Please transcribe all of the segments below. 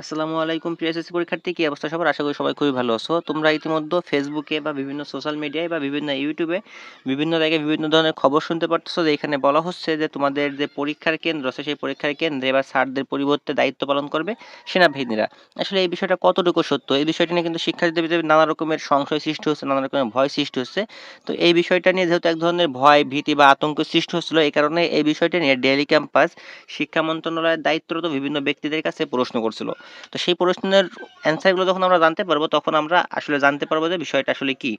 আসসালামু আলাইকুম প্রিয় এসএসসি পরীক্ষার্থী, কি অবস্থা সবার? আশা করি সবাই খুবই ভালো আছো। তোমরা ইতিমধ্যে ফেসবুকে বা বিভিন্ন সোশ্যাল মিডিয়ায় বা বিভিন্ন ইউটিউবে বিভিন্ন জায়গায় বিভিন্ন ধরনের খবর শুনতে পারতেছো যে এখানে বলা হচ্ছে যে তোমাদের যে পরীক্ষার কেন্দ্র আছে, সেই পরীক্ষার কেন্দ্রে বা স্যারদের পরিবর্তে দায়িত্ব পালন করবে সেনাবাহিনীরা। আসলে এই বিষয়টা কতটুকু সত্য? এই বিষয়টি নিয়ে কিন্তু শিক্ষার্থীদের ভিতরে নানা রকমের সংশয় সৃষ্টি হচ্ছে, নানা রকমের ভয় সৃষ্টি হচ্ছে। তো এই বিষয়টা নিয়ে যেহেতু এক ধরনের ভয়, ভীতি বা আতঙ্ক সৃষ্টি হচ্ছিল, এই কারণে এই বিষয়টা নিয়ে ডেইলি ক্যাম্পাস শিক্ষা মন্ত্রণালয়ের দায়িত্বরত বিভিন্ন ব্যক্তিদের কাছে প্রশ্ন করছিল। তো সেই প্রশ্নের অ্যান্সারগুলো যখন আমরা জানতে পারব, তখন আমরা আসলে জানতে পারব যে বিষয়টা আসলে কি।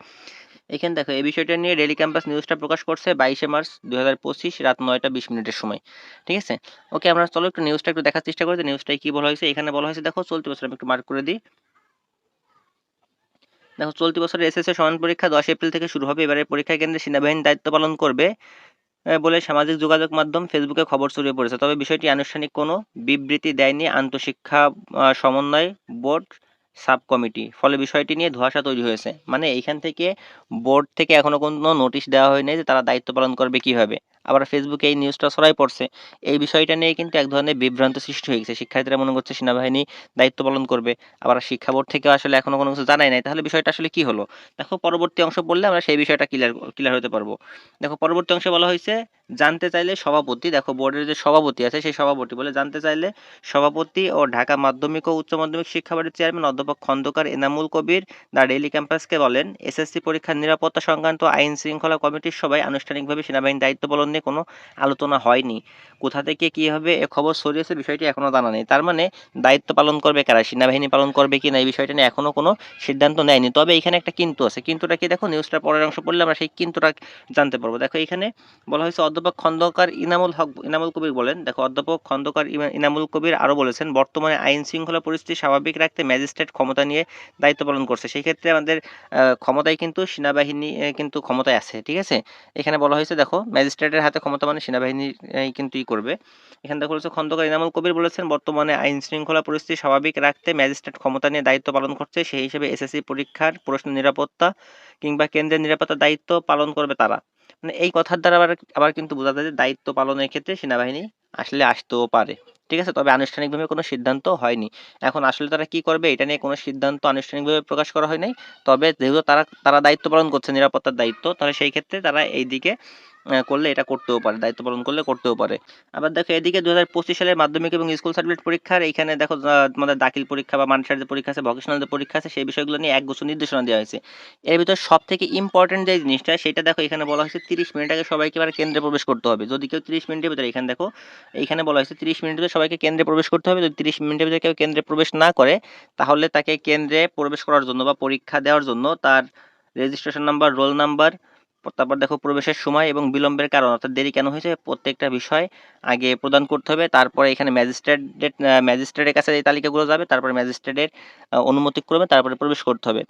এখানে দেখো, এই বিষয়টা নিয়ে ডেলি ক্যাম্পাস নিউজটা প্রকাশ করছে বাইশে মার্চ দুই হাজার পঁচিশ রাত নয়টা বিশ মিনিটের সময়। ঠিক আছে? ওকে, আমরা চলো একটু নিউজটা একটু দেখার চেষ্টা করি নিউজটাই কি বলা হয়েছে। এখানে বলা হয়েছে, দেখো, চলতি বছর আমি একটু মার্ক করে দিই। দেখো, চলতি বছরের এসএসসি সমান পরীক্ষা দশ এপ্রিল থেকে শুরু হবে। এবারে পরীক্ষা কেন্দ্রে সেনাবাহিনী দায়িত্ব পালন করবে। বলে সামাজিক যোগাযোগ মাধ্যম ফেসবুকে খবর ছড়িয়ে পড়েছে। তবে বিষয়টি আনুষ্ঠানিক কোনো বিবৃতি দেয়নি আন্তঃশিক্ষা সমন্বয় বোর্ড সাব কমিটি ফলে বিষয়টি নিয়ে ধোঁয়াশা তৈরি হয়েছে। মানে এইখান থেকে বোর্ড থেকে এখনও কোনো নোটিশ দেওয়া হয়নি যে তারা দায়িত্ব পালন করবে কীভাবে। আবার ফেসবুকে এই নিউজটা ছড়াই পড়ছে। এই বিষয়টা নিয়ে কিন্তু এক ধরনের বিভ্রান্ত সৃষ্টি হয়ে গেছে। শিক্ষার্থীরা মনে করছে সেনাবাহিনী দায়িত্ব পালন করবে, আবার শিক্ষা বোর্ড থেকে আসলে এখনও কোনো কিছু জানাই নাই। তাহলে বিষয়টা আসলে কি হলো? দেখো, পরবর্তী অংশ পড়লে আমরা সেই বিষয়টা ক্লিয়ার ক্লিয়ার হতে পারব। দেখো, পরবর্তী অংশে বলা হয়েছে, জানতে চাইলে সভাপতি, দেখো, বোর্ডের যে সভাপতি আছে, সেই সভাপতি বলে জানতে চাইলে সভাপতি ও ঢাকা মাধ্যমিক ও উচ্চ মাধ্যমিক শিক্ষা বোর্ডের চেয়ারম্যান অধ্যাপক খন্দকার এনামুল কবির দ্য ডেইলি ক্যাম্পাসকে বলেন, এসএসসি পরীক্ষার নিরাপত্তা সংক্রান্ত আইন শৃঙ্খলা কমিটির সভায় আনুষ্ঠানিকভাবে সেনাবাহিনীর দায়িত্ব পালন নিয়ে কোনো আলোচনা হয়নি। কোথা থেকে কীভাবে এ খবর ছড়িয়েছে বিষয়টি এখনও জানা নেই। তার মানে দায়িত্ব পালন করবে কারা? সেনাবাহিনী পালন করবে কি না এই বিষয়টা নিয়ে এখনও কোনো সিদ্ধান্ত নেয়নি। তবে এখানে একটা কিন্তু আছে। কিন্তুটা কি দেখো? নিউজটা পরের অংশ পড়লে আমরা সেই কিন্তুটা জানতে পারব। দেখো, এখানে বলা হয়েছে, অধ্যাপক খন্দকার ইনামুল হক, ইনামুল কবির বলেন, দেখো, অধ্যাপক খন্দকার ইনামুল কবির আরও বলেছেন, বর্তমানে আইন শৃঙ্খলা পরিস্থিতি স্বাভাবিক রাখতে ম্যাজিস্ট্রেট ক্ষমতা নিয়ে দায়িত্ব পালন করছে। সেই ক্ষেত্রে আমাদের ক্ষমতায় কিন্তু সেনাবাহিনী কিন্তু ক্ষমতায় আছে, ঠিক আছে? এখানে বলা হয়েছে, দেখো, ম্যাজিস্ট্রেটের হাতে ক্ষমতা মানে সেনাবাহিনী কিন্তু ই করবে। এখানে দেখো বলেছে, খন্দকার ইনামুল কবির বলেছেন, বর্তমানে আইন শৃঙ্খলা পরিস্থিতি স্বাভাবিক রাখতে ম্যাজিস্ট্রেট ক্ষমতা নিয়ে দায়িত্ব পালন করছে। সেই হিসেবে এসএসসি পরীক্ষার প্রশ্ন নিরাপত্তা কিংবা কেন্দ্রের নিরাপত্তা দায়িত্ব পালন করবে তারা। মানে এই কথার দ্বারা আবার আবার কিন্তু বোঝা যায় যে দায়িত্ব পালনের ক্ষেত্রে সেনাবাহিনী আসলে আসতেও পারে। ঠিক আছে? তবে আনুষ্ঠানিকভাবে কোনো সিদ্ধান্ত হয়নি। এখন আসলে তারা কি করবে, এটা নিয়ে কোনো সিদ্ধান্ত আনুষ্ঠানিকভাবে প্রকাশ করা হয় নাই। তবে যেহেতু তারা তারা দায়িত্ব পালন করছে, নিরাপত্তার দায়িত্ব, তাহলে সেই ক্ষেত্রে তারা এই দিকে করলে এটা করতেও পারে, দায়িত্ব পালন করলে করতেও পারে। আবার দেখো, এদিকে দু হাজার পঁচিশ সালের মাধ্যমিক এবং স্কুল সার্টিফিকেট পরীক্ষার এইখানে দেখো তোমাদের দাখিল পরীক্ষা বা মানসার যে পরীক্ষা আছে ভকেশনাল যে পরীক্ষা আছে, সেই বিষয়গুলো নিয়ে এক গোছর নির্দেশনা দেওয়া হয়েছে। এর ভিতর সব থেকে ইম্পর্টেন্ট যে জিনিসটা, সেটা দেখো, এখানে বলা হয়েছে তিরিশ মিনিট আগে সবাইকে এবার কেন্দ্রে প্রবেশ করতে হবে। যদি কেউ তিরিশ মিনিটের ভিতরে, এখানে দেখো, এখানে বলা হয়েছে তিরিশ মিনিটের ভিতরে সবাইকে কেন্দ্রে প্রবেশ করতে হবে। যদি তিরিশ মিনিটের ভিতরে কেউ কেন্দ্রে প্রবেশ না করে, তাহলে তাকে কেন্দ্রে প্রবেশ করার জন্য বা পরীক্ষা দেওয়ার জন্য তার রেজিস্ট্রেশন নাম্বার রোল নাম্বার তারপর দেখো প্রবেশের সময় এবং বিলম্বের কারণ, অর্থাৎ দেরি কেন হয়েছে? প্রত্যেকটা বিষয় আগে প্রদান করতে হবে। তারপরে এখানে ম্যাজিস্ট্রেটের ম্যাজিস্ট্রেটের কাছে এই তালিকাগুলো যাবে, তারপরে ম্যাজিস্ট্রেটের অনুমতি করবে তারপরে প্রবেশ করতে হবে।